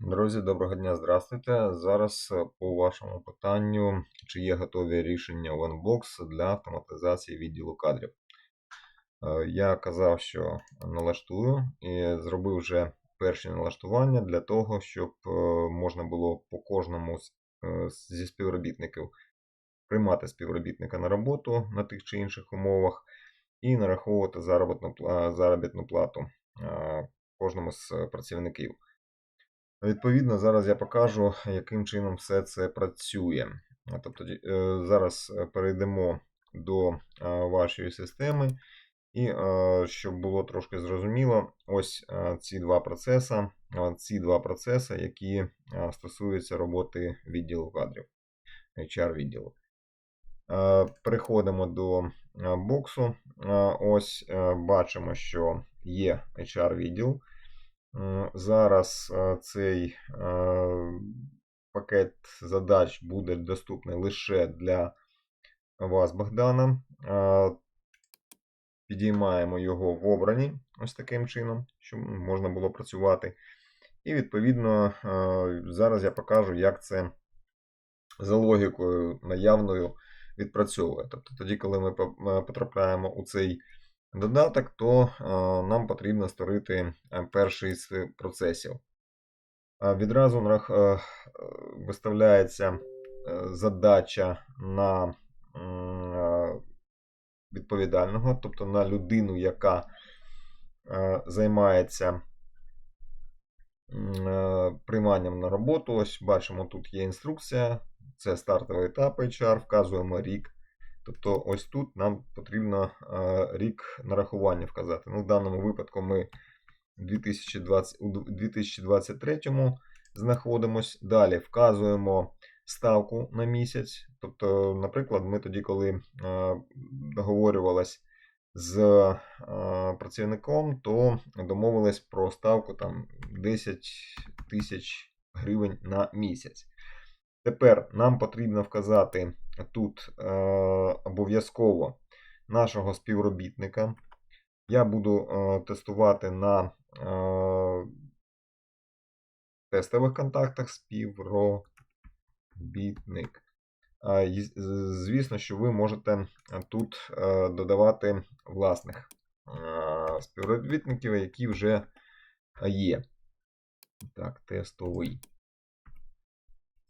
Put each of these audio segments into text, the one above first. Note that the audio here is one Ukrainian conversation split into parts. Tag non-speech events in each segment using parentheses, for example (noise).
Друзі, доброго дня, здравствуйте. Зараз е, по вашому питанню, чи є готові рішення OneBox для автоматизації відділу кадрів. Е, Я казав, що налаштую і зробив вже перші налаштування для того, щоб е, можна було по кожному зі співробітників приймати співробітника на роботу на тих чи інших умовах і нараховувати заробітну, плату кожному з працівників. Відповідно, зараз я покажу, яким чином все це працює. Тобто, е, зараз е, перейдемо до е, вашої системи, і щоб було трошки зрозуміло, ось ці два процеси, ці два процеси, які стосуються роботи відділу кадрів, HR відділу. Е, Переходимо до боксу. Ось бачимо, що є HR відділ. М, Зараз е, цей е, пакет задач буде доступний лише для вас, Богдана. Е, Підіймаємо його в обрані ось таким чином, щоб можна було працювати. І відповідно е, зараз я покажу, як це за логікою наявною відпрацьовує. Тобто тоді, коли ми е, потрапляємо у цей додаток, то е, нам потрібно створити е, перший з процесів. Відразу е, е, виставляється задача на відповідального, тобто на людину, яка займається прийманням на роботу. Ось бачимо, тут є інструкція. Це стартовий етап HR, вказуємо рік. Тобто, ось тут нам потрібно е, рік нарахування вказати. Ну, в даному випадку ми 2020, у 2023 знаходимось. Далі вказуємо ставку на місяць. Тобто, наприклад, ми тоді, коли е, договорювалися з е, працівником, то домовились про ставку там 10 тисяч гривень на місяць. Тепер нам потрібно вказати тут е, обов'язково нашого співробітника. Я буду е, тестувати на е, тестових контактах співробітник. З- Звісно, що ви можете тут е, додавати власних е, співробітників, які вже є. Так, тестовий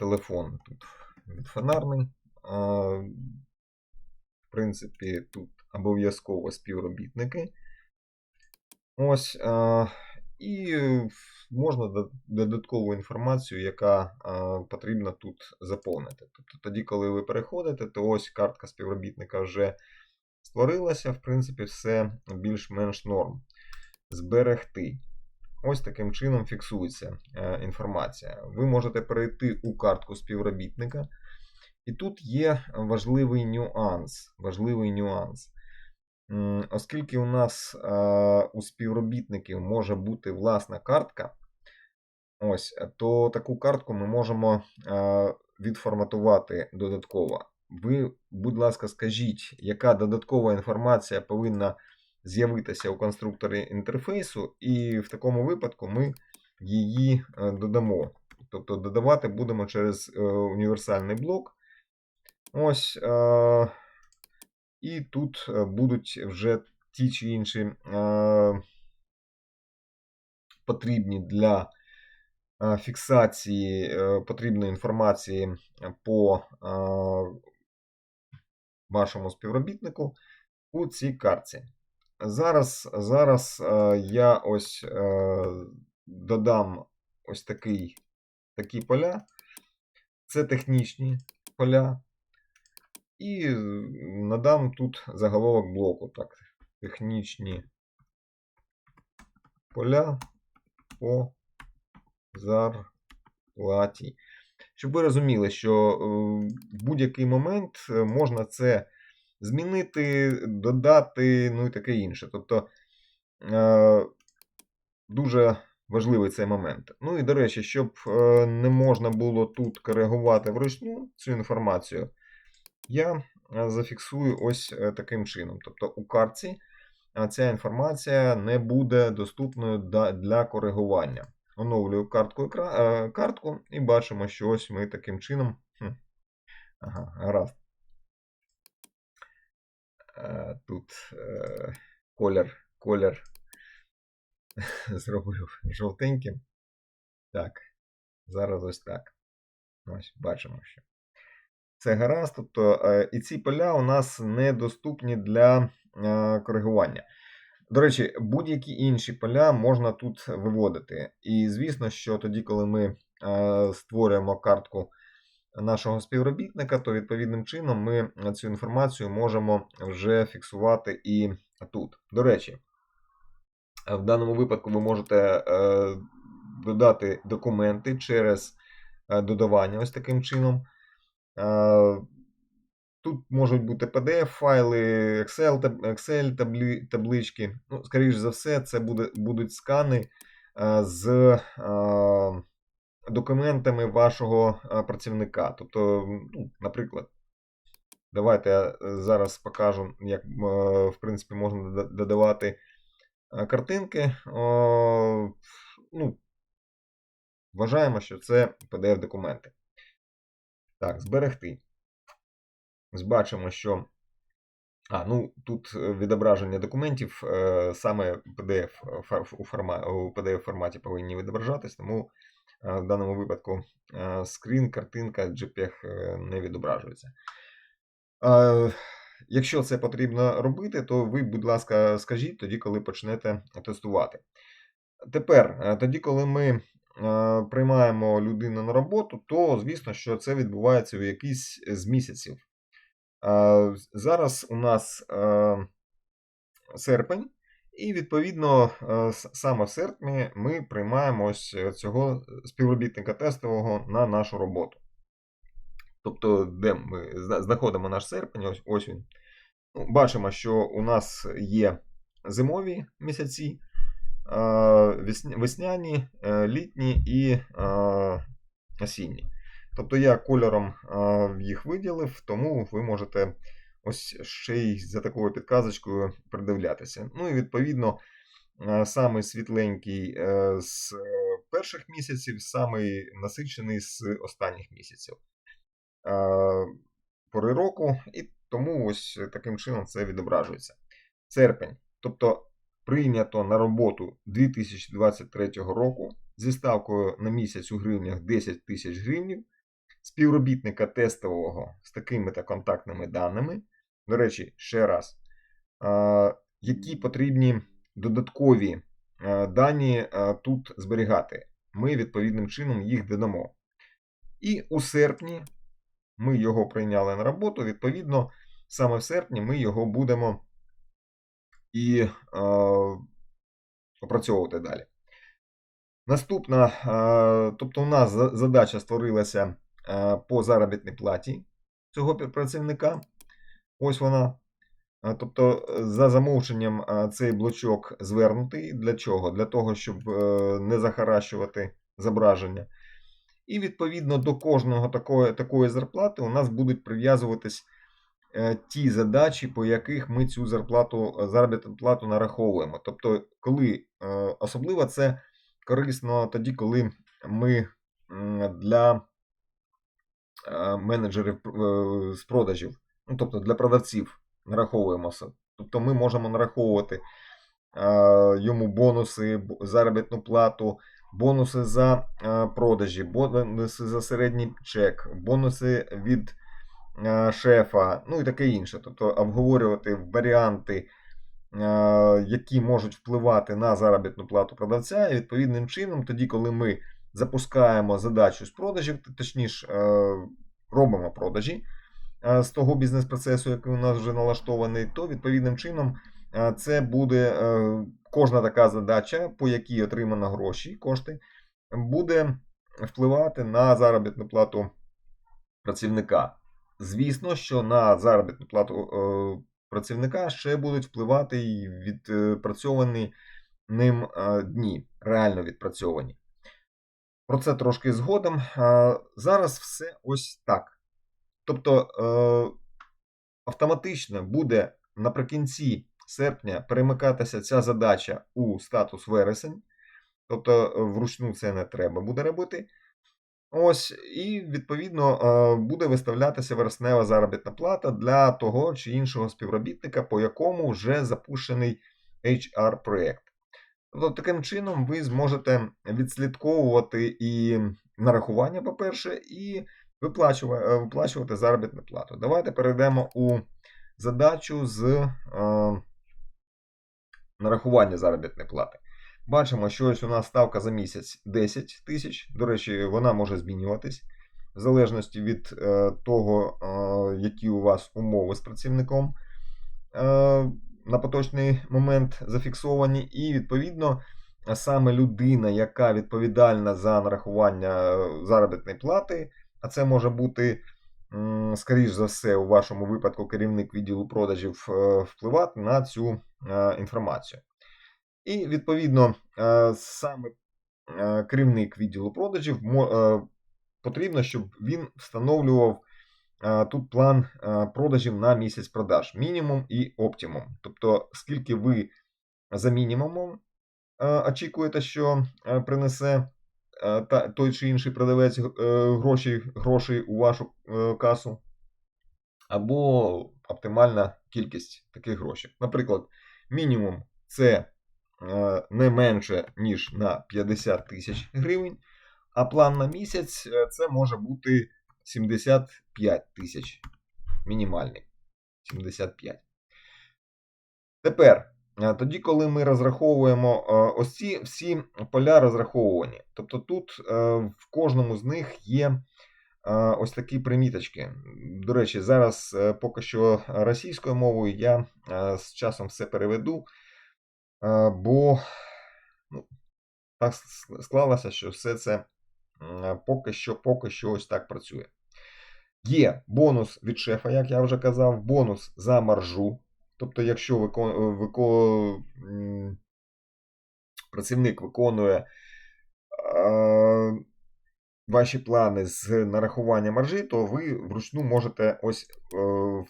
телефон тут відфонарний. А, В принципі, тут обов'язково співробітники. Ось. І можна додаткову інформацію, яка а, потрібно тут заповнити. Тобто тоді, коли ви переходите, то ось картка співробітника вже створилася. В принципі, все більш-менш норм. Зберегти. Ось таким чином фіксується е, інформація. Ви можете перейти у картку співробітника. І тут є важливий нюанс. Важливий нюанс. Оскільки у нас е, у співробітників може бути власна картка, ось, то таку картку ми можемо е, відформатувати додатково. Ви, будь ласка, скажіть, яка додаткова інформація повинна з'явитися у конструкторі інтерфейсу, і в такому випадку ми її е, додамо. Тобто додавати будемо через е, універсальний блок. Ось. Е, і тут будуть вже ті чи інші потрібні для фіксації потрібної інформації по вашому співробітнику у цій картці. Зараз, зараз е, я ось е, додам ось такий, такі поля. Це технічні поля. І надам тут заголовок блоку. Так, технічні поля по зарплаті. Щоб ви розуміли, що е, в будь-який момент е, можна це змінити, додати, ну і таке інше. Тобто е, дуже важливий цей момент. Ну і до речі, щоб е, не можна було тут коригувати вручну цю інформацію, я е, зафіксую ось е, таким чином. Тобто у картці ця інформація не буде доступною для коригування. оновлюю картку, картку і бачимо, що ось ми таким чином. Ага, гаразд. Е, Тут е, колір, колір (laughs) зробив жовтеньким. Так, зараз ось так. Ось, бачимо, що. Це гаразд. Тобто, е, і ці поля у нас недоступні для коригування. До речі, будь-які інші поля можна тут виводити. І звісно, що тоді, коли ми створюємо картку нашого співробітника, то відповідним чином ми цю інформацію можемо вже фіксувати і тут. До речі, в даному випадку ви можете е, додати документи через е, додавання ось таким чином. Е, Тут можуть бути PDF-файли, Excel Excel таблі, таблички. Ну, скоріш за все, це буде, будуть скани з документами вашого е, працівника. Тобто, ну, наприклад, давайте я е, зараз покажу, як е, в принципі можна додавати картинки. Ну, вважаємо, що це PDF-документи. Так, зберегти. Бачимо, що. А, ну тут відображення документів саме PDF у, PDF форматі повинні відображатись, тому в даному випадку скрін, картинка, JPEG е, не відображується. Якщо це потрібно робити, то ви, будь ласка, скажіть тоді, коли почнете тестувати. Тепер, е, тоді, коли ми е, приймаємо людину на роботу, то звісно, що це відбувається у якийсь з місяців. Зараз у нас серпень, і відповідно е, саме в серпні ми приймаємо ось е, цього співробітника тестового на нашу роботу. Тобто, де ми знаходимо наш серпень, ось, ось він. Ну, Бачимо, що у нас є зимові місяці, е, весняні, е, літні і е, осінні. Тобто я кольором е, їх виділив, тому ви можете ось ще й за такою підказочкою придивлятися. Ну і відповідно, е, самий світленький е, з перших місяців, самий насичений з останніх місяців е, пори року, і тому ось таким чином це відображується. Серпень. Тобто прийнято на роботу 2023 року зі ставкою на місяць у гривнях 10 тисяч гривнів, співробітника тестового з такими та контактними даними. До речі, ще раз, які потрібні додаткові дані тут зберігати. Ми відповідним чином їх додамо. І у серпні ми його прийняли на роботу. Відповідно, саме в серпні ми його будемо і е, опрацьовувати далі. Наступна, е, тобто, у нас задача створилася по заробітній платі цього працівника. Ось вона. Тобто, е, за замовченням цей блочок звернутий. Для чого? Для того, щоб е, не захаращувати зображення. І відповідно до кожного такої, такої зарплати у нас будуть прив'язуватись е, ті задачі, по яких ми цю зарплату, заробітну плату нараховуємо. Тобто, коли особливо це корисно тоді, коли ми для менеджерів з продажів, ну, тобто для продавців нараховуємося. Тобто ми можемо нараховувати е, йому бонуси, заробітну плату, бонуси за е, продажі, бонуси за середній чек, бонуси від е, шефа, ну і таке інше. Тобто обговорювати варіанти, е, які можуть впливати на заробітну плату продавця, і відповідним чином, тоді, коли ми запускаємо задачу з продажів, точніше, робимо продажі з того бізнес-процесу, який у нас вже налаштований, то відповідним чином це буде е, кожна така задача, по якій отримано гроші, кошти, буде впливати на заробітну плату працівника. Звісно, що на заробітну плату е, працівника ще будуть впливати і відпрацьовані ним е, дні, реально відпрацьовані. Про це трошки згодом. Зараз все ось так. Тобто е, автоматично буде наприкінці серпня перемикатися ця задача у статус вересень. Тобто е, вручну це не треба буде робити. Ось, і відповідно е, буде виставлятися вереснева заробітна плата для того чи іншого співробітника, по якому вже запущений HR-проєкт. Тобто, таким чином ви зможете відслідковувати і нарахування, по-перше, і виплачувати, е, виплачувати заробітну плату. Давайте перейдемо у задачу з е, нарахування заробітної плати. Бачимо, що ось у нас ставка за місяць 10 тисяч. До речі, вона може змінюватись в залежності від е, того, е, які у вас умови з працівником е, на поточний момент зафіксовані. І, відповідно, саме людина, яка відповідальна за нарахування е, заробітної плати, а це може бути, скоріш за все, у вашому випадку керівник відділу продажів е, впливати на цю е, інформацію. І, відповідно, е, саме керівник відділу продажів потрібно, щоб він встановлював тут план продажів на місяць продаж, мінімум і оптимум. Тобто, скільки ви за мінімумом очікуєте, що принесе та, той чи інший продавець е, гроші, грошей у вашу е, касу, або оптимальна кількість таких грошей. Наприклад, мінімум це е, не менше, ніж на 50 тисяч гривень, а план на місяць е, це може бути 75 тисяч. Мінімальний. 75. Тепер, е, тоді, коли ми розраховуємо е, ось ці всі поля розраховувані. Тобто тут е, в кожному з них є е, ось такі приміточки. До речі, зараз е, поки що російською мовою я е, з часом все переведу, е, бо ну, так склалося, що все це поки що, поки що ось так працює. Є бонус від шефа, як я вже казав, бонус за маржу. Тобто, якщо викон, вико, працівник виконує е, ваші плани з нарахування маржі, то ви вручну можете ось е,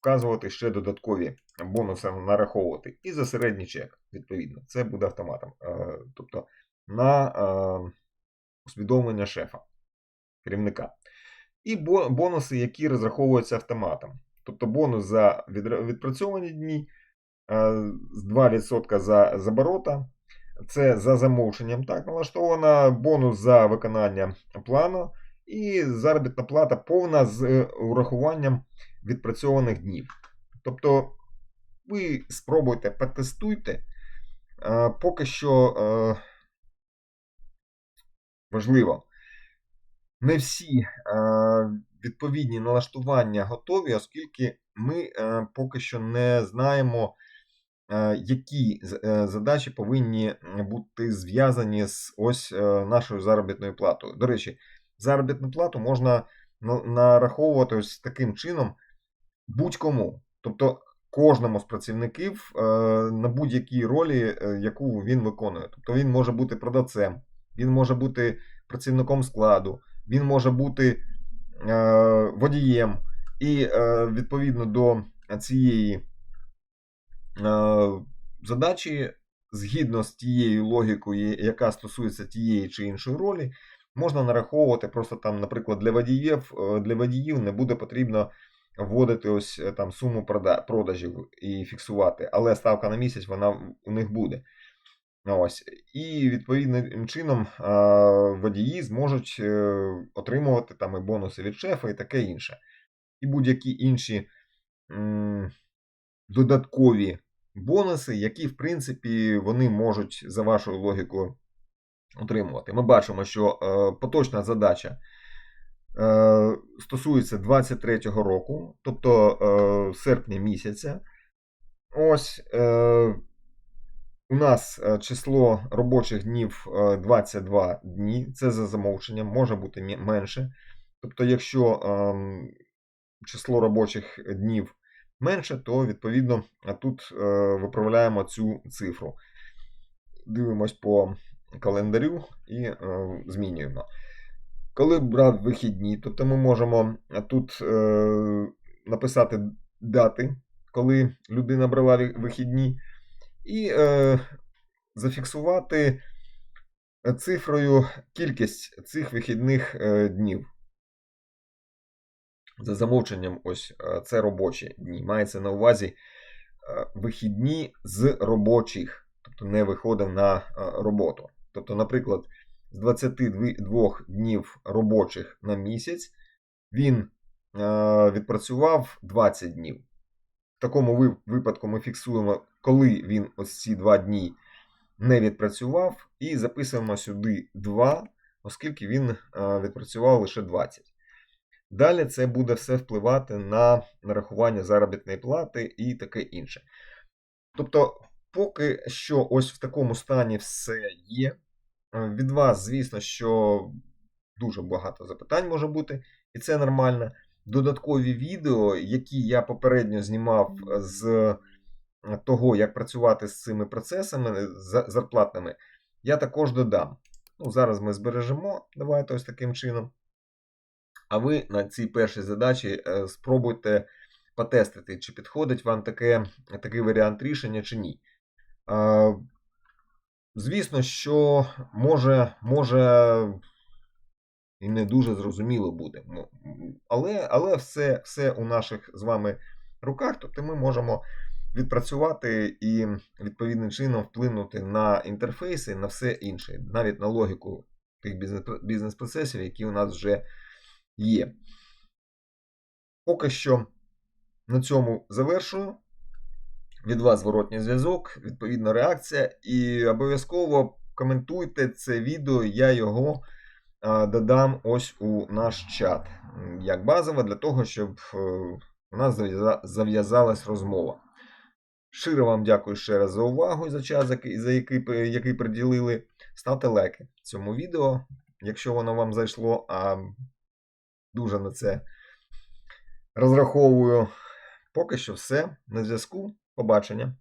вказувати ще додаткові бонуси нараховувати. І за середній чек, відповідно. Це буде автоматом. Е, тобто на е, усвідомлення шефа, керівника. І бонуси, які розраховуються автоматом. Тобто бонус за відпрацьовані дні, е, 2% за заборота. Це за замовченням так налаштовано, бонус за виконання плану і заробітна плата повна з е, урахуванням відпрацьованих днів. Тобто ви спробуйте, потестуйте. Е, Поки що е, важливо. Не всі е, відповідні налаштування готові, оскільки ми е, поки що не знаємо, е, які е, задачі повинні бути зв'язані з ось нашою заробітною платою. До речі, заробітну плату можна нараховувати ось таким чином будь-кому. Тобто кожному з працівників на будь-якій ролі, яку він виконує. Тобто він може бути продавцем, він може бути працівником складу, він може бути водієм. І е, відповідно до цієї е, задачі, згідно з тією логікою, яка стосується тієї чи іншої ролі, можна нараховувати просто там, наприклад, для водіїв, е, для водіїв не буде потрібно вводити ось е, там суму продажів і фіксувати, але ставка на місяць вона у них буде. Ось. І відповідним чином водії зможуть е, отримувати там і бонуси від шефа і таке інше. І будь-які інші додаткові бонуси, які, в принципі, вони можуть за вашою логікою отримувати. Ми бачимо, що е, поточна задача е, стосується 23-го року, тобто е, серпня місяця. Ось е, у нас е, число робочих днів е, 22 дні. Це за замовченням, може бути менше. Тобто, якщо ем, число робочих днів менше, то відповідно тут е, виправляємо цю цифру. Дивимось по календарю і е, змінюємо. Коли брати вихідні, тобто ми можемо тут е, написати дати, коли людина брала вихідні, і е, зафіксувати цифрою кількість цих вихідних е, днів. За замовченням, ось е, це робочі дні. Мається на увазі е, вихідні з робочих, тобто не виходив на е, роботу. Тобто, наприклад, з 22 днів робочих на місяць він е, відпрацював 20 днів. В такому випадку ми фіксуємо, коли він ось ці два дні не відпрацював, і записуємо сюди 2, оскільки він е, відпрацював лише 20. Далі це буде все впливати на нарахування заробітної плати і таке інше. Тобто, поки що ось в такому стані все є. Е, Від вас, звісно, що дуже багато запитань може бути, і це нормально. Додаткові відео, які я попередньо знімав з того, як працювати з цими процесами е, зарплатними, я також додам. Ну, зараз ми збережемо. Давайте ось таким чином. А ви на цій першій задачі е, спробуйте потестити, чи підходить вам таке, такий варіант рішення, чи ні. Е, Звісно, що може, може і не дуже зрозуміло буде. М, Але, але все, все у наших з вами руках, тобто ми можемо відпрацювати і відповідним чином вплинути на інтерфейси, на все інше, навіть на логіку тих бізнес- бізнес-процесів, які у нас вже є. Поки що на цьому завершую. Від вас зворотній зв'язок, відповідна реакція. І обов'язково коментуйте це відео, я його додам ось у наш чат. Як базово, для того, щоб е, у нас зав'яза- зав'язалась розмова. Щиро вам дякую ще раз за увагу і за час, за який, який приділили. Ставте лайки цьому відео, якщо воно вам зайшло, а дуже на це розраховую. Поки що все. На зв'язку. Побачення.